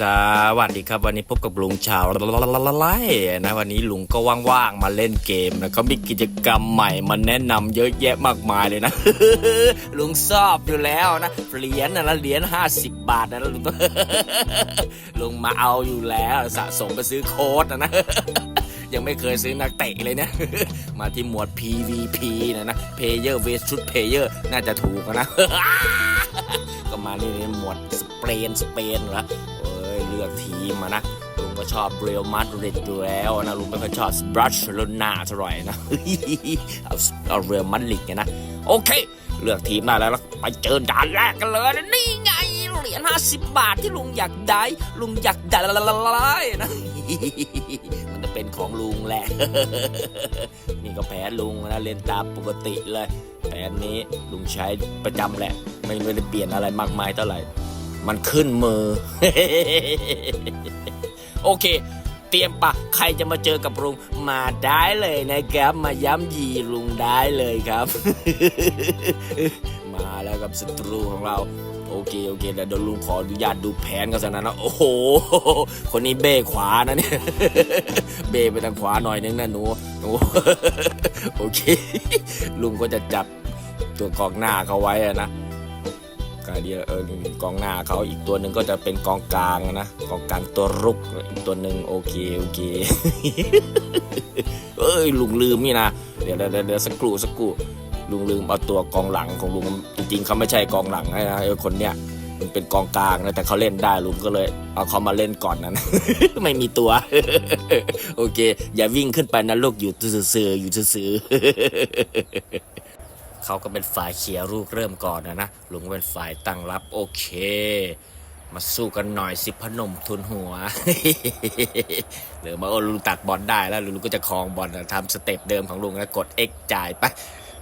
สวัสดีครับวันนี้พบกับลุงชาวไล่นะวันนี้ลุงก็ว่างๆมาเล่นเกมนะก็มีกิจกรรมใหม่มาแนะนำเยอะแยะมากมายเลยนะลุงชอบอยู่แล้วนะเหรียญนะเหรียญห้าสิบบาทนะลุงลุงมาเอาอยู่แล้วสะสมไปซื้อโค้ดนะนะยังไม่เคยซื้อนักเตะเลยเนี่ย มาที่หมวด PVP นะนะ Player vs Player น่าจะถูกนะ ก็มานี่หมวดสเปนสเปนเหรอ เอ้ยเลือกทีมมานะลุงก็ชอบเรอัลมาดริดอยู่แล้วนะลุงไม่ค่อยชอบบรัชโลนาเท่าไหร่นะเอาเอาเรอัลมาดริดไงนะโอเค เลือกทีมได้แล้วไปเจอด่านแรกกันเลยนี่ไงเหรียญ50บบาทที่ลุงอยากได้ลุงอยากได้นะมันจะเป็นของลุงแหละนี่ก็แผนลุงนะเล่นตามปกติเลยแผนนี้ลุงใช้ประจำแหละ ไม่ได้เปลี่ยนอะไรมากมายเท่าไหร่ มันขึ้นมือ โอเค เตรียมปะใครจะมาเจอกับลุงมาได้เลยนะครับ มาย้ำยีลุงได้เลยครับ มาแล้วกับศัตรูของเราโอเค โอเคเดี๋ยวลุงขออนุญาตดูแผนกันสักนะนะ โอ้โห คนนี้เบ้ขวานะเนี่ย เบ้ไปทางขวาหน่อยนึงนะหนูหนูโอเค ลุงก็จะจับตัวกองหน้าเขาไว้อะนะ เดียวเออกองหน้าเขาอีกตัวหนึ่งก็จะเป็นกองกลางนะกองกลางตัวรุกอีกตัวหนึ่งโอเคโอเคเอ้ยลุงลืมนี่นะเดี๋ยวเดี๋ยวเดี๋ยวสักครู่สักครู่ลุงลืมเอาตัวกองหลังของลุงจริงๆเขาไม่ใช่กองหลังนะไอ้คนเนี้ยมันเป็นกองกลางนะแต่เขาเล่นได้ลุงก็เลย เอาเขามาเล่นก่อนนะไม่มีตัว โอเค อย่าวิ่งขึ้นไปนะลูกอยู่ซื่อๆอยู่ซื่อๆ เขาก็เป็นฝ่ายเขียร์ลูกเริ่มก่อนนะนะลุงก็เป็นฝ่ายตั้งรับโอเค มาสู้กันหน่อยสิพนมทุนหัวหรือมาโอ้ลุงตักบอลได้แล้วลุงก็จะคลองบอลทำสเต็ปเดิมของลุงแล้วกด X จ่ายไป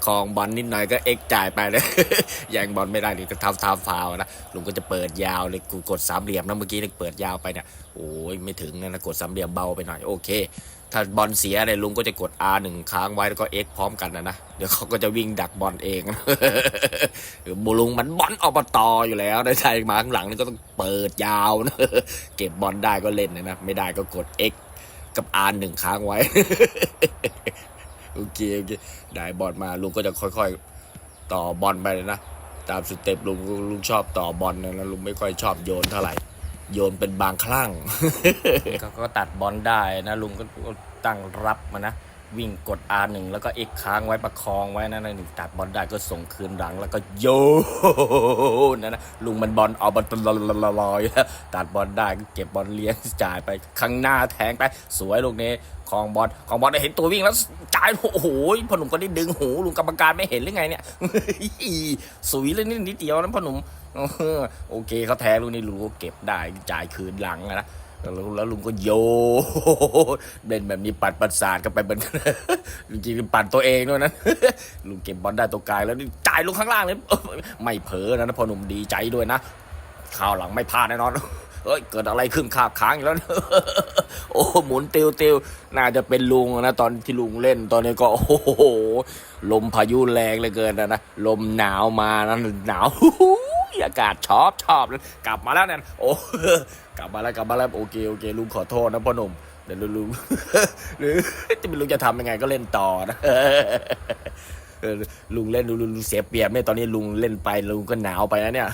คลองบอลนิดหน่อยก็ X จ่ายไปเลยแย่งบอลไม่ได้นี่ก็ทำทำฟาวนะลุงก็จะเปิดยาวเลยกูกดสามเหลี่ยมนะเมื่อกี้นี่เปิดยาวไปเนี่ยโอ้ยไม่ถึงนะกดสามเหลี่ยมเบาไปหน่อยโอเค ถ้าบอลเสียเนี่ยลุงก็จะกด R หนึ่งค้างไว้แล้วก็ X พร้อมกันนะนะ เดี๋ยวเขาก็จะวิ่งดักบอลเองบุลุงมันบอลออกมาต่ออยู่แล้วได้ใจมาข้างหลังนี่ก็ต้องเปิดยาวนะเก็บบอลได้ก็เล่นนะนะไม่ได้ก็กด X กับ R หนึ่งค้างไว้โอเคโอเคได้บอลมาลุงก็จะค่อย ๆ ต่อบอลไปเลยนะตามสเต็ปลุงลุงชอบต่อบอลนะนะลุงไม่ค่อยชอบโยนเท่าไหร่ โยนเป็นบางครั้งก็ก็ตัดบอลได้นะลุงก็ตั้งรับมานะ วิ่งกด R1 แล้วก็ X ค้างไว้ประคองไว้นะนะหนึ่งตัดบอลได้ก็ส่งคืนหลังแล้วก็โยนนะนะลุงมันบอลเอาบอลลอยตัดบอลได้ก็เก็บบอลเลี้ยงจ่ายไปข้างหน้าแทงไป สวยลูกนี้คองบอลคองบอลได้เห็นตัววิ่งแล้วจ่ายโอ้โหพอหนุ่มก็ได้ดึงหูลุงกรรมการไม่เห็นหรือไงเนี่ยสวยเลยนิดเดียวนะพ่อหนุ่ม โอเคเขาแทงลูกนี้ลุงก็เก็บได้จ่ายคืนหลังนะแล้วแล้วลุงก็โยเล่นแบบนี้ปัดประสาทกันไปเหมือนจริงๆปั่นตัวเองด้วยนะลุงเก็บบอลได้ตัวกางแล้วจ่ายลงข้างล่างเลยไม่เผลอนะพอหนุ่มดีใจด้วยนะข่าวหลังไม่พลาดแน่นอนเฮ้ยเกิดอะไรขึ้นขาบค้างอีกแล้วโอ้หมุนติวติวน่าจะเป็นลุงนะตอนที่ลุงเล่นตอนนี้ก็โอ้โหลมพายุแรงเลยเกินนะนะลมหนาวมานะหนาว อากาศชอบชอบเลยกลับมาแล้วเนี่ยโอ้กลับมาแล้วกลับมาแล้วโอเคโอเคลุงขอโทษนะพ่อหนุ่มเดี๋ยวลุงหรือจะไม่รู้จะทำยังไงก็เล่นต่อนะลุงเล่นลุงเสียเปรียบเนี่ยตอนนี้ลุงเล่นไปลุงก็หนาวไปนะเนี่ย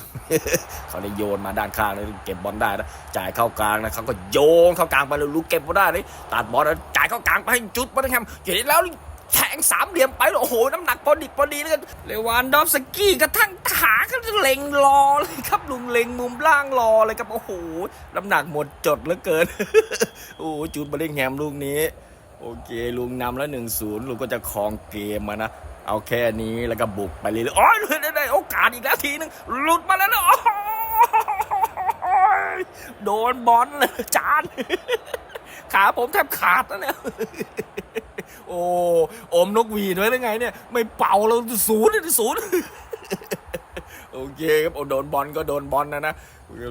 เขาเลยโยนมาด้านข้างเลยเก็บบอลได้นะจ่ายเข้ากลางนะเขาก็โยนเข้ากลางไปเลยลุงเก็บบอลได้เลยตัดบอลแล้วจ่ายเข้ากลางไปให้จุดบอลแฮมเห็นแล้ว แทงสามเหลี่ยมไปเลยโอ้โห น้ำหนักพอดิบพอดีเลยเลวานดอฟสกี้กระทั่งขาก็เล็งรอเลยครับลุงเล็งมุมล่างรอเลยครับโอ้โห น้ำหนักหมดจดเหลือเกิน โอ้จุดบอลแฮมลูกนี้ โอเคลุงนำแล้วหนึ่งศูนย์ลุงก็จะครองเกมมานะเอาแค่นี้แล้วก็บุกไปเรื่อยโอ้ยได้ได้โอกาสอีกแล้วทีนึงหลุดมาแล้วโอ้ยโดนบอลเลยจานขาผมแทบขาดแล้วเนี่ย โอ้อมนกหวีดไว้ได้ไงเนี่ย ไม่เป่าเราศูนย์เลยศูนย์โอเคครับโอ้โดนบอลก็โดนบอลนะนะ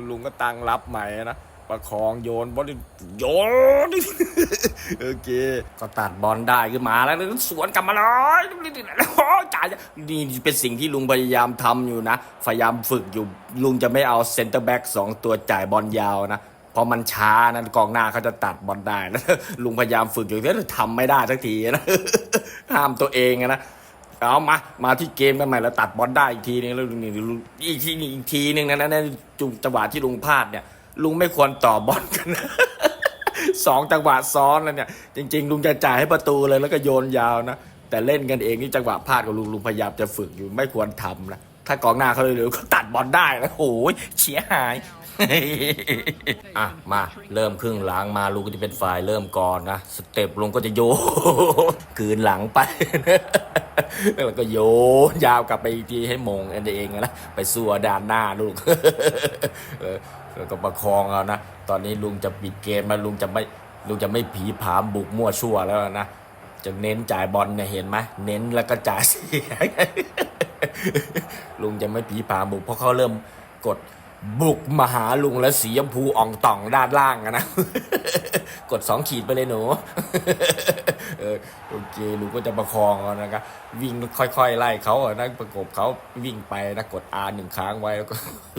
ลุงก็ตั้งรับใหม่นะประคองโยนบอลโยนโอเคก็ตัดบอลได้ขึ้นมาแล้วสวนกลับมาเลยโอ้ยจ่ายนี่เป็นสิ่งที่ลุงพยายามทำอยู่นะพยายามฝึกอยู่ลุงจะไม่เอาเซนเตอร์แบ็กสองตัวจ่ายบอลยาวนะ พอมันช้านะกองหน้าเขาจะตัดบอลได้นะลุงพยายามฝึกอยู่แต่ทำไม่ได้สักทีนะห้ามตัวเองนะเอามา มาที่เกมกันใหม่แล้วตัดบอลได้อีกทีนึงแล้วลุงนี่ลุงอีกทีนึงอีกทีนึงนะนะนจุงจังหวะที่ลุงพลาดเนี่ย ลุงไม่ควรต่อบอลกันสองจังหวะซ้อนแล้วเนี่ย จริง ๆ ลุงจะจ่ายให้ประตูเลยแล้วก็โยนยาวนะแต่เล่นกันเองนี่จังหวะพลาดกับลุงลุงพยายามจะฝึกอยู่ไม่ควรทำนะถ้ากองหน้าเขาเร็วๆเขาตัดบอลได้นะโอ้ยเสียหาย อะ มาเริ่มครึ่งหลังมาลุงก็จะเป็นฝ่ายเริ่มก่อนนะ สเต็ปลุงก็จะโยนคืนหลังไปแล้วก็โยนยาวกลับไปอีกทีให้มงเองเองนะไปสู้ด้านหน้าลูกแล้วก็ประคองเอานะ ตอนนี้ลุงจะปิดเกมแล้วลุงจะไม่ลุงจะไม่ผีผามบุกมั่วชั่วแล้วนะจะเน้นจ่ายบอลเนี่ยเห็นไหมเน้นแล้วก็จ่ายเสียลุงจะไม่ผีผามบุกเพราะเขาเริ่มกด บุกมาหาลุงและสีชมพูอ่องต่องด้านล่างอะนะ กดสองขีดไปเลยหนู เออโอเคลุงก็จะประคองเอานะครับวิ่งค่อยๆไล่เขาอะนะประกบเขาวิ่งไปนะกด R หนึ่งครั้งไว้แล้วก็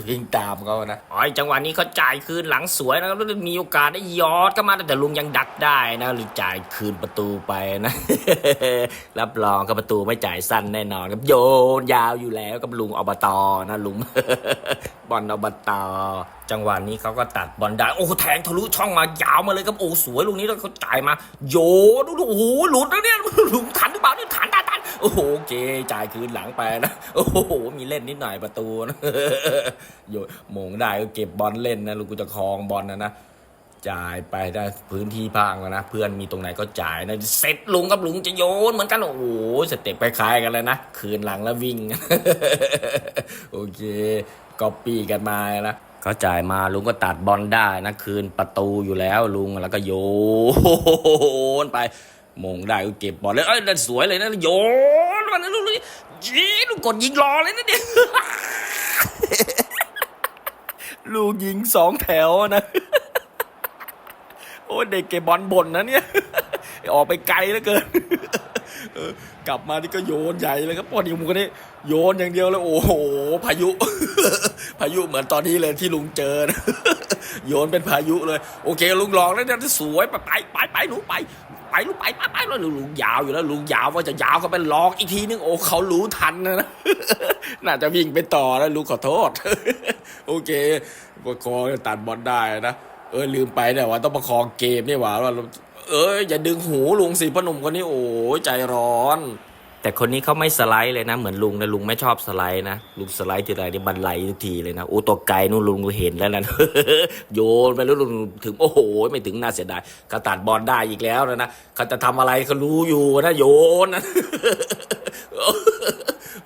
วิ่งตามเขานะอ๋อจังหวะนี้เขาจ่ายคืนหลังสวยนะครับมีโอกาสได้ยอดก็มาแต่ลุงยังดักได้นะหรือจ่ายคืนประตูไปนะรับรองกับประตูไม่จ่ายสั้นแน่นอนครับโยนยาวอยู่แล้วกับลุงอบตนะลุงบอลอบต จังหวะนี้เขาก็ตัดบอลได้ โอ้โหแทงทะลุช่องมายาวมาเลยครับโอ้สวยลูกนี้แล้วเขาจ่ายมา โยนดูดูโอ้โหหลุดแล้วเนี่ยหลุงทันหรือเปล่านี่ทันทันทันโอ้โหเคจ่ายคืนหลังไปนะโอ้โหมีเล่นนิดหน่อยประตูนะโยมงได้ก็เก็บบอลเล่นนะลุงกูจะคลองบอลนะนะจ่ายไปได้พื้นที่พางแล้วนะ เพื่อนมีตรงไหนก็จ่ายนะเสร็จลุงกับลุงจะโยนเหมือนกันโอ้โหสเต็ปคล้ายๆกันเลยนะคืนหลังแล้ววิ่ง โอเค ก็ปีกันมานะ เขาจ่ายมาลุงก็ตัดบอลได้นะคืนประตูอยู่แล้วลุงแล้วก็โยนไปมงได้ก็เก็บบอลเลยเอ้ยนั่นสวยเลยนะโยนมันลูกนี้ยีลูกกดยิงรอเลยนะเนี่ยลูกยิงสองแถวนะโอ้เด็กเก็บบอลบ่นนะเนี่ยออกไปไกลแล้วเกินกลับมานี่ก็โยนใหญ่เลยครับพอดีมุกนี่โยนอย่างเดียวเลยโอ้โหพายุ พายุเหมือนตอนนี้เลยที่ลุงเจอนะโยนเป็นพายุเลย โอเค ลุงลองแล้วเนี่ยสวยไปไปไปไปหนูไป ไปลุงไปไปไปแล้วลุงยาวอยู่แล้วลุงยาวว่าจะยาวก็ไปลองอีกทีนึงโอ้เขารู้ทันนะน่าจะวิ่งไปต่อแล้วลุงขอโทษ โอเคประคองตัดบอลได้นะเออลืมไปเนี่ยว่าต้องประคองเกมนี่หว่าว่าเอออย่าดึงหูลุงสิพ่อหนุ่มคนนี้โอ้ใจร้อน แต่คนนี้เขาไม่สไลด์เลยนะ เหมือนลุงนะลุงไม่ชอบสไลด์นะลุงสไลด์ทีไรนี่บันไลทุกทีเลยนะโอ้ตัวไกลนู่นลุงเห็นแล้วนะโยนไปแล้วลุงถึงโอ้โห ไม่ถึงน่าเสียดายเขาตัดบอลได้อีกแล้วนะนะเขาจะทำอะไรเขารู้อยู่นะโยนนะ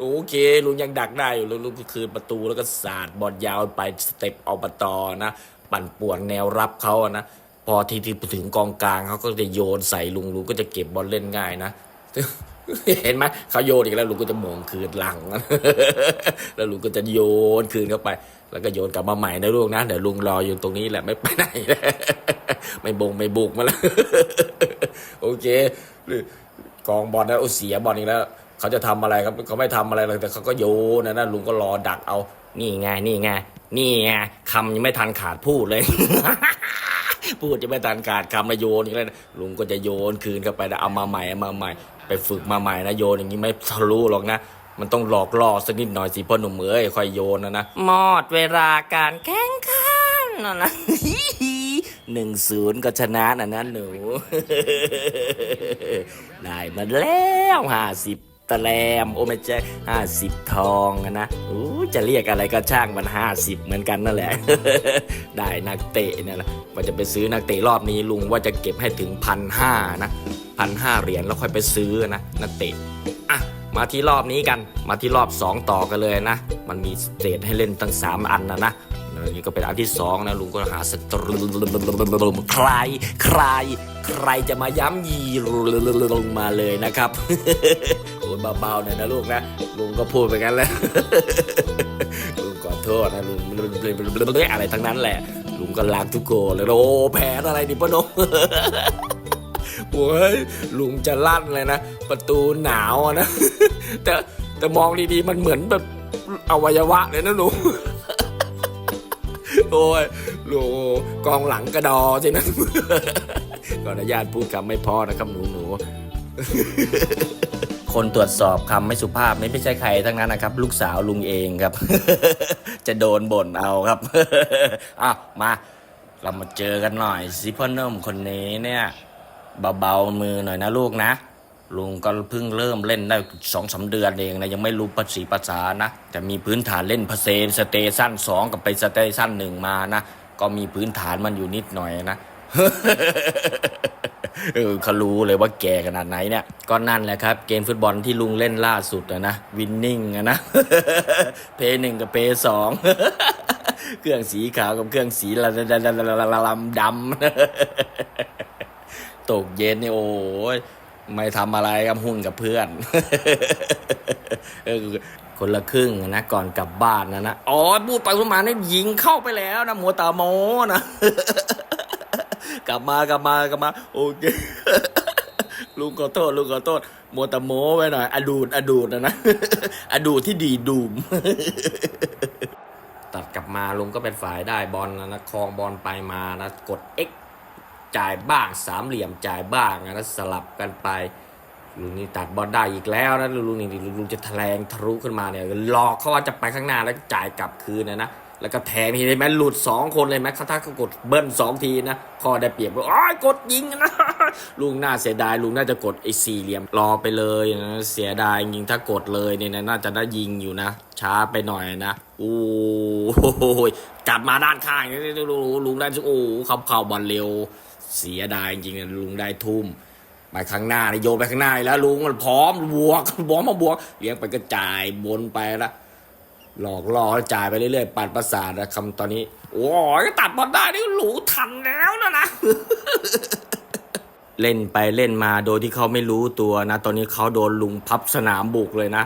โอเคลุงยังดักได้อยู่ลุงลุก็คืนประตูแล้วก็สาดบอลยาวไปสเต็ปอบตอนะ ปั่นป่วนแนวรับเขาอะนะพอทีที่ถึงกองกลางเขาก็จะโยนใส่ลุงลุงก็จะเก็บบอลเล่นง่ายนะ เห็นไหมเขาโยนอีกแล้วลุงก็จะโมงคืนหลัง แล้วลุงก็จะโยนคืนเข้าไป แล้วก็โยนกลับมาใหม่นะลูกนะเดี๋ยวลุงรออยู่ตรงนี้แหละไม่ไปไหนไม่บงไม่บุกมาแล้วโอเคกองบอลนะโอ้เสียบอลอีกแล้วเขาจะทำอะไรครับเขาไม่ทำอะไรเลยแต่เขาก็โยนนะนะลุงก็รอดักเอา นี่ไงนี่ไงนี่ไงคำยังไม่ทันขาดพูดเลย พูดจะไม่ทันขาดคำมาโยนอีกแล้วนะลุงก็จะโยนคืนเข้าไปนะเอามาใหม่เอามาใหม่ ไปฝึกมาใหม่นะโยนอย่างนี้ไม่ทะลุหรอกนะมันต้องหลอกล่อสักนิดหน่อยสิพ่อหนุ่มเอ้ยค่อยโยนนะนะหมดเวลาการแข่งขันนะนะหนึ่งศูนย์ก็ชนะนะนะหนู ได้มาแล้วห้าสิบ ตะแลมโอ้ไม่ใช่ห้าสิบทองอะนะอู้จะเรียกอะไรก็ช่างมันห้าสิบเหมือนกันนั่นแหละ ได้นักเตะเนี่ยแหละว่าจะไปซื้อนักเตะรอบนี้ลุงว่าจะเก็บให้ถึงพันห้านะพันห้าเหรียญแล้วค่อยไปซื้อนะนักเตะอะมาที่รอบนี้กัน มาที่รอบ 2 ต่อกันเลยนะ มันมีสเตจให้เล่นตั้ง 3 อันนะนะ นนี้ก็เป็นอันที่สองนะลุงก็หาสตรูใครใคร ใครจะมาย้ำยีลงมาเลยนะครับโอ้ยเบาๆหน่อยนะลูกนะลุงก็พูดไปกันแล้วลุงขอโทษนะลุงอะไรทั้งนั้นแหละ ลุงก็ล้างทุกโกนเลยโอ้แผนอะไรดิพ่อหนมโอ้ยลุงจะลั่นเลยนะ ประตูหนาวนะ แต่แต่มองดีๆมันเหมือนแบบอวัยวะเลยนะลุง โอ้ยลูกกองหลังกระดอสินะขออนุญาตพูดคำไม่พอนะครับหนูหนูคนตรวจสอบคำไม่สุภาพนี่ไม่ใช่ใครทั้งนั้นนะครับ ลูกสาวลุงเองครับ จะโดนบ่นเอาครับอะมาเรามาเจอกันหน่อยสิพ่อหนุ่มคนนี้เนี่ย เบาๆมือหน่อยนะลูกนะ ลุงก็เพิ่งเริ่มเล่นได้สองสาเดือนเองนะยังไม่รู้ภาษีภาษานะ แต่มีพื้นฐานเล่นเพเซสเตชันสองกับไปสเตชันหนึ่งมานะ ก็มีพื้นฐานมันอยู่นิดหน่อยนะเออเขารู้เลยว่าแก่ขนาดไหนเนี่ย ก็นั่นแหละครับ เกมฟุตบอลที่ลุงเล่นล่าสุดอะนะวินนิ่งนะเพย์หนึ่งกับเพย์สองเครื่องสีขาวกับเครื่องสีละละละละละละลำดำตกเย็นนี่โอ้ย ไม่ทำอะไรกับหุ้นกับเพื่อนคนละครึ่งนะก่อนกลับบ้านนะนะอ๋อพูดไปพูดมาเนี่ยยิงเข้าไปแล้วนะมัวตาโมนะกลับมากลับมากลับมา โอเคลุงขอโทษลุงขอโทษมัวตาโมไว้หน่อยอดูดอดูดนะนะอดูดที่ดีดูม ตัดกลับมาลุงก็เป็นฝ่ายได้บอลนะนะคลองบอลไปมานะกด X จ่ายบ้างสามเหลี่ยมจ่ายบ้างนะสลับกันไปลุงนี่ตัดบอลได้อีกแล้วนะลุงนี่ลุงจะแทงทะลุขึ้นมาเนี่ยหลอกเขาว่าจะไปข้างหน้าแล้วจ่ายกลับคืนนะนะ แล้วก็แทงทีได้ไหมหลุดสองคนเลยไหมเขาถ้าเขากดเบิ้ลสองทีนะข้อได้เปรียบว่าอ้อยกดยิงนะลุงน่าเสียดายลุงน่าจะกดไอ้สี่เหลี่ยมรอไปเลยนะเสียดายจริงถ้ากดเลยเนี่ยนะน่าจะได้ยิงอยู่นะ ช้าไปหน่อยนะโอ้โหกลับมาด้านข้างนี่ลุงได้โอ้เขาเข้าบอลเร็ว เสียดายจริงๆลุงได้ทุ่มไปข้างหน้าโยนไปข้างหน้าแล้วลุงมันพร้อมบวกบวกมาบวกเลี้ยงไปก็จ่ายบนไปละ หลอกล่อจ่ายไปเรื่อยๆปัดประสาทนะคำตอนนี้ โอ้ยก็ตัดบอลได้นี่หลูทันแล้วนะนะเล่นไปเล่นมาโดยที่เขาไม่รู้ตัวนะ ตอนนี้เขาโดนลุงพับสนามบุกเลยนะ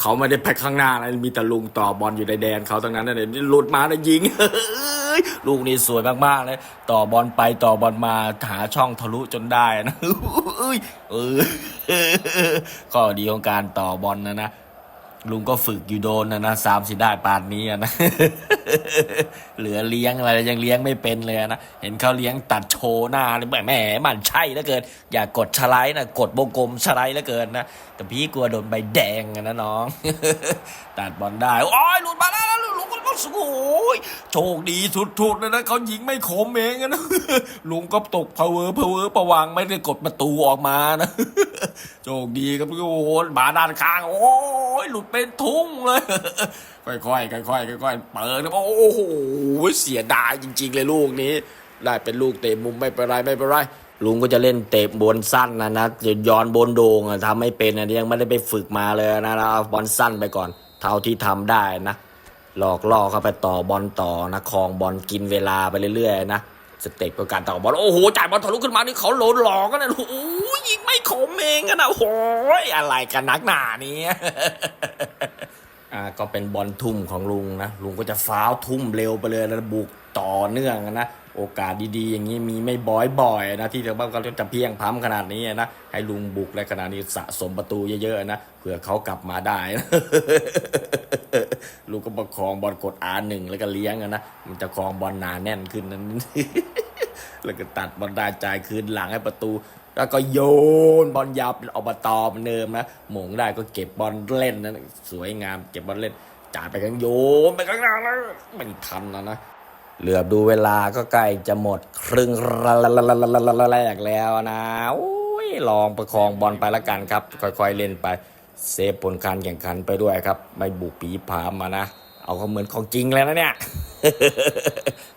เขาไม่ได้ไปข้างหน้านะมีแต่ลุงต่อบอลอยู่ในแดนเขาทั้งนั้นนะเนี่ยหลุดมาแล้วยิงลูกนี้สวยมากๆเลย ต่อบอลไปต่อบอลมาหาช่องทะลุจนได้นะเออข้อดีของการต่อบอลนะนะ ลุงก็ฝึกอยู่โดนนะนะสามสิได้ปานนี้นะเหลือเลี้ยงอะไรยังเลี้ยงไม่เป็นเลยนะเห็นเขาเลี้ยงตัดโชว์หน้าเลยแหมแหมมันใช่แล้วเกิน อย่ากกดชไลด์นะกดวงกลมชไลด์แล้วเกินนะแต่พี่กลัวโดนใบแดงนะน้อง ตัดบอลได้โอ้ยหลุดมาแล้วนะลุงก็โอ้ยโชคดีสุดๆเลยนะเขายิงไม่คมเองนะลุงก็ตกเพอเวอร์เพอเวอร์ประวังไม่ได้กดประตูออกมานะโชคดีครับโอ้โหบาด้านข้าง โอ้ยหลุดเป็นทุ่งเลย ค่อยๆค่อยๆค่อยๆเปิดนะโอ้โหเสียดายจริง ๆ เลยลูกนี้ ได้เป็นลูกเตะมุมไม่เป็นไรไม่เป็นไรลุงก็จะเล่นเตะบอลสั้นนะนะจะย้อนบนโดงอะทำไม่เป็นอะยังไม่ได้ไปฝึกมาเลยนะนะเอาบอลสั้นไปก่อน เท่าที่ทำได้นะ หลอกล่อเข้าไปต่อบอลต่อนะคลองบอลกินเวลาไปเรื่อยๆนะสเต็ปกับการต่อบอลโอ้โหจ่ายบอลทะลุขึ้นมานี่เขาโหลนหลอกกันนะโอ้ยิงไม่คมเองกันนะโอ้ยอะไรกันนักหนานี้อ่าก็เป็นบอลทุ่มของลุงนะลุงก็จะฟ้าวทุ่มเร็วไปเลยแล้วบุกต่อเนื่องนะ โอกาสดีๆ อย่างนี้มีไม่บ่อยๆนะที่ชาวบ้านเขาจะเพียงพร้ำขนาดนี้นะให้ลุงบุกและขนาดนี้สะสมประตูเยอะๆนะเผื่อเขากลับมาได้นะลุงก็ประคองบอลกดอาหนึ่งแล้วก็เลี้ยงนะมันจะคลองบอลหนาแน่นขึ้นนั้นแล้วก็ตัดบอลได้จ่ายคืนหลังให้ประตู แล้วก็โยนบอลยาวเป็นอบตเหมือนเดิมนะหมงได้ก็เก็บบอลเล่นนะสวยงามเก็บบอลเล่นจ่ายไปข้างโยนไปข้างหน้าแล้วไม่ทันนะนะ เหลือบดูเวลาก็ใกล้จะหมดครึ่งแรกแล้วนะโอ้ยลองประคองบอลไปละกันครับ ค่อยๆเล่นไป เซฟผลการแข่งขันไปด้วยครับ ไม่บุกปีผามมานะ เอาเขาเหมือนของจริงแล้วนะเนี่ย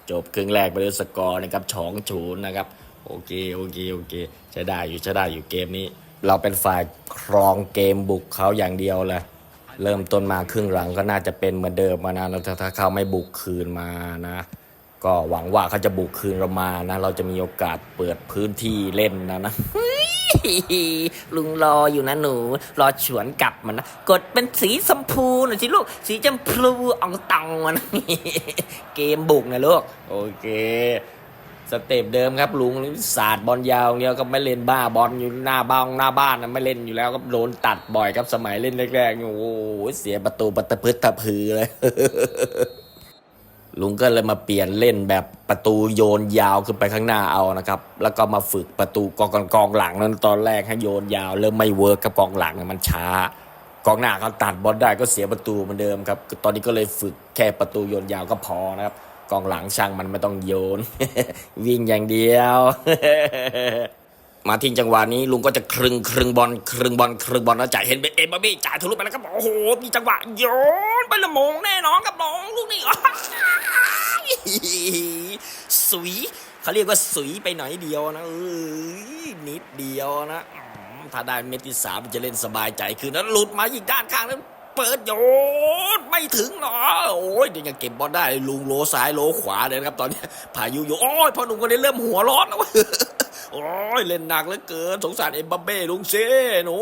จบครึ่งแรกไปด้วยสกอร์นะครับฉองฉูนนะครับ โอเคโอเคโอเคใช้ได้อยู่ใช้ได้อยู่เกมนี้ เราเป็นฝ่ายครองเกมบุกเขาอย่างเดียวเลยเริ่มต้นมาครึ่งหลังก็น่าจะเป็นเหมือนเดิมมานะถ้าเขาไม่บุกคืนมานะ ก็หวังว่าเขาจะบุกคืนเรามานะ เราจะมีโอกาสเปิดพื้นที่เล่นนะนะลุงรออยู่นะหนู รอฉวนกลับมันนะกดเป็นสีชมพูหน่อยสิลูก สีชมพูอ่องตองมันเกมบุกนะลูก โอเค สเต็ปเดิมครับลุงศาสตร์บอลยาวอย่างเดียวก็ไม่เล่นบ้าบอลอยู่หน้าบ้านหน้าบ้านนะไม่เล่นอยู่แล้วก็โดนตัดบ่อยครับสมัยเล่นแรกๆโอ้โหเสียประตูประตะพึดตะพือเลย ลุงก็เลยมาเปลี่ยนเล่นแบบประตูโยนยาวขึ้นไปข้างหน้าเอานะครับ แล้วก็มาฝึกประตูกองกองกองหลังนั้นตอนแรกให้โยนยาว เริ่มไม่เวิร์กกับกองหลังเนี่ยมันช้ากองหน้าเขาตัดบอลได้ก็เสียประตูเหมือนเดิมครับ ตอนนี้ก็เลยฝึกแค่ประตูโยนยาวก็พอนะครับ กองหลังช่างมันไม่ต้องโยน วิ่งอย่างเดียว มาทิ้งจังหวะนี้ลุงก็จะครึงครึงบอลครึงบอลครึงบอลแล้วจ่ายเห็นเป็นเอ็มบาบี้จ่ายทะลุไปแล้วครับโอ้โหมีจังหวะโยนไปละโมงแน่นอนครับน้องลูกนี้สุยเขาเรียกว่าสุยไปหน่อยเดียวนะเอ้ยนิดเดียวนะถ้าได้เม็ดที่สามจะเล่นสบายใจคือนั้นหลุดมาอีกด้านข้างนั้นเปิดโยนไม่ถึงหรอโอ้ยเดี๋ยวยังเก็บบอลได้ลุงโลซ้ายโลขวาเลยนะครับ ตอนนี้พายุอยู่โอ้ยพอหนุ่มคนนี้เริ่มหัวร้อนแล้ว โอ้ยเล่นหนักเหลือเกิน สงสารเอ็มบัปเบ้ลุงเซ่หนู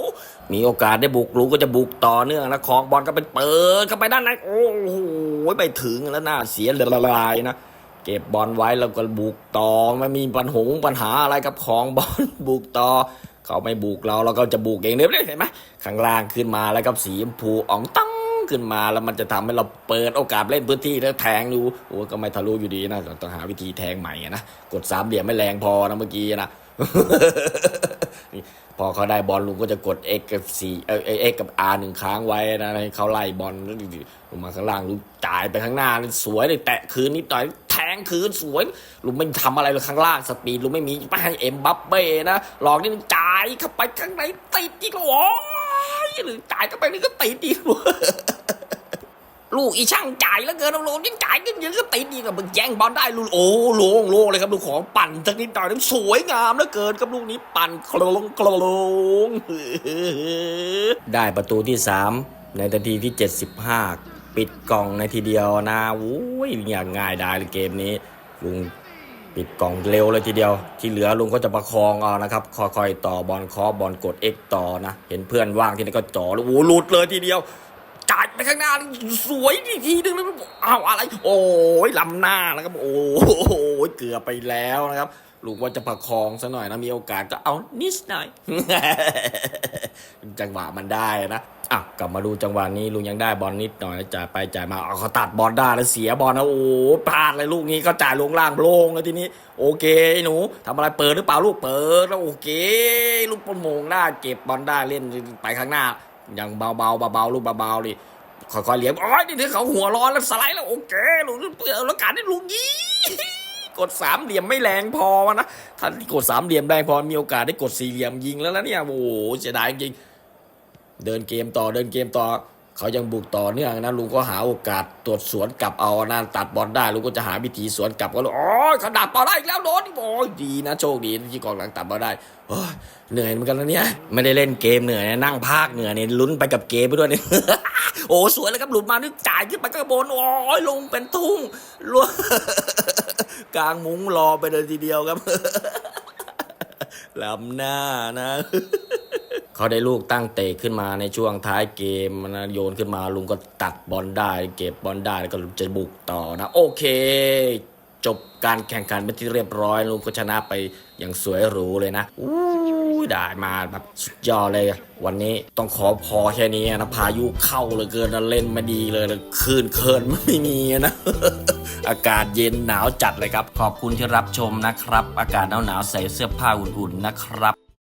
มีโอกาสได้บุกลุงก็จะบุกต่อเนื่องนะของบอลก็เป็นเปิดเข้าไปด้านในโอ้โหไปถึงแล้วน่าเสียละลายนะเก็บบอลไว้แล้วก็บุกต่อไม่มีปัญหงปัญหาอะไรกับของบอลบุกต่อเขาไม่บุกเราเราก็จะบุกเองเนี่ยเห็นไหมข้างล่างขึ้นมาแล้วกับสีชมพูอ่องตั้ง ขึ้นมาแล้วมันจะทำให้เราเปิดโอกาสเล่นพื้นที่แล้วแทงดูโอ้ก็ไม่ทะลุอยู่ดีนะต้องหาวิธีแทงใหม่นะกดสามเหลี่ยมไม่แรงพอนะเมื่อกี้นะพอเขาได้บอลลุงก็จะกด X กับ C เออ X กับ R หนึ่งค้างไว้นะให้เขาไล่บอลลงมาข้างล่างลุงจ่ายไปข้างหน้านี่สวยเลยแตะคืนนิดหน่อยแทงคืนสวยลุงไม่ทำอะไรเลยข้างล่างสปีดลุงไม่มีไปให้เอ็มบัปเบ้นะหลอกนี่จ่ายเข้าไปข้างในติดอีกแล้วโอ้ หรือจ่ายเข้าไปนี่ก็ติดอีลูกอีช่างจ่ายแล้วเกินเอาโลยังจ่ายกันเยอะก็ติดอีกกับมึงแย่งบอลได้ลูกโอ้โลงโล่งเลยครับลูกของปั่นสักนิดหน่อยนั้นสวยงามแล้วเกินครับลูกนี้ปั่นโคลงโคลงได้ประตูที่3ในนาทีที่75ปิดกล่องในทีเดียวนะโอ้ยอย่างง่ายได้เลยเกมนี้ลุง ปิดกล่องเร็วเลยทีเดียว ที่เหลือลุงก็จะประคองเอานะครับค่อยๆต่อบอลคอบอลกด X ต่อนะ เห็นเพื่อนว่างที่นี่ก็จ่อแล้วโอ้หลุดเลยทีเดียวจ่ายไปข้างหน้าสวยทีทีนึงแล้วอ้าวอะไร โอ้ยลำหน้านะครับโอ้โหเกือบไปแล้วนะครับลุงว่าจะประคองซะหน่อยนะมีโอกาสก็เอานิดหน่อย จังหวะมันได้นะอะกลับมาดูจังหวะนี้ลุงยังได้บอลนิดหน่อยจ่ายไปจ่ายมาเอาเขาตัดบอลได้แล้วเสียบอลนะโอ้พลาดเลยลูกนี้ก็จ่ายลงล่างโล่งแล้วทีนี้ โอเคหนูทำอะไรเปิดหรือเปล่าลูกเปิดแล้วโอเค ลูกประโมงได้เก็บบอลได้เล่นไปข้างหน้าอย่างเบาๆเบาๆลูกเบาๆดิค่อยๆเลี้ยงโอ้ยนี่ถึงเขาหัวร้อนแล้วสไลด์แล้วโอเคลูกเปิดแล้วการได้ลูกยี่กดสามเหลี่ยมไม่แรงพอนะถ้ากดสามเหลี่ยมแรงพอมีโอกาสได้กดสี่เหลี่ยมยิงแล้วนะเนี่ยโอ้โหเสียดายจริง เดินเกมต่อเดินเกมต่อ เขายังบุกต่อเนื่องนะลุงก็หาโอกาสตรวจสวนกลับเอานะตัดบอลได้ลุงก็จะหาวิธีสวนกลับก็เลยโอ้ยเขาดับบอลได้อีกแล้วโดนโอ้ยดีนะโชคดีที่กองหลังตัดบอลได้โอ้ยเหนื่อยเหมือนกันนะเนี่ยไม่ได้เล่นเกมเหนื่อยนะนั่งภาคเหนื่อยเนี่ยลุ้นไปกับเกมไปด้วยเนี่ยโอ้สวยเลยครับหลุดมานึกจ่ายขึ้นไปก็บนโอ้ยลงเป็นทุ่งลวกลางมุ้งรอไปเลยทีเดียวครับลำหน้านะ เขาได้ลูกตั้งเตะขึ้นมาในช่วงท้ายเกมนะโยนขึ้นมาลุงก็ตัดบอลได้ เก็บบอลได้แล้วก็จะบุกต่อนะ โอเค จบการแข่งขันเป็นที่เรียบร้อยลุงก็ชนะไปอย่างสวยหรูเลยนะอู้ได้มาแบบสุดยอดเลย วันนี้ต้องขอพอแค่นี้นะพายุเข้าเลยเกินนะเล่นไม่ดีเลยเลยคลื่นเคินไม่มีนะอากาศเย็นหนาวจัดเลยครับ ขอบคุณที่รับชมนะครับ อากาศหนาวๆใส่เสื้อผ้าอุ่นๆนะครับ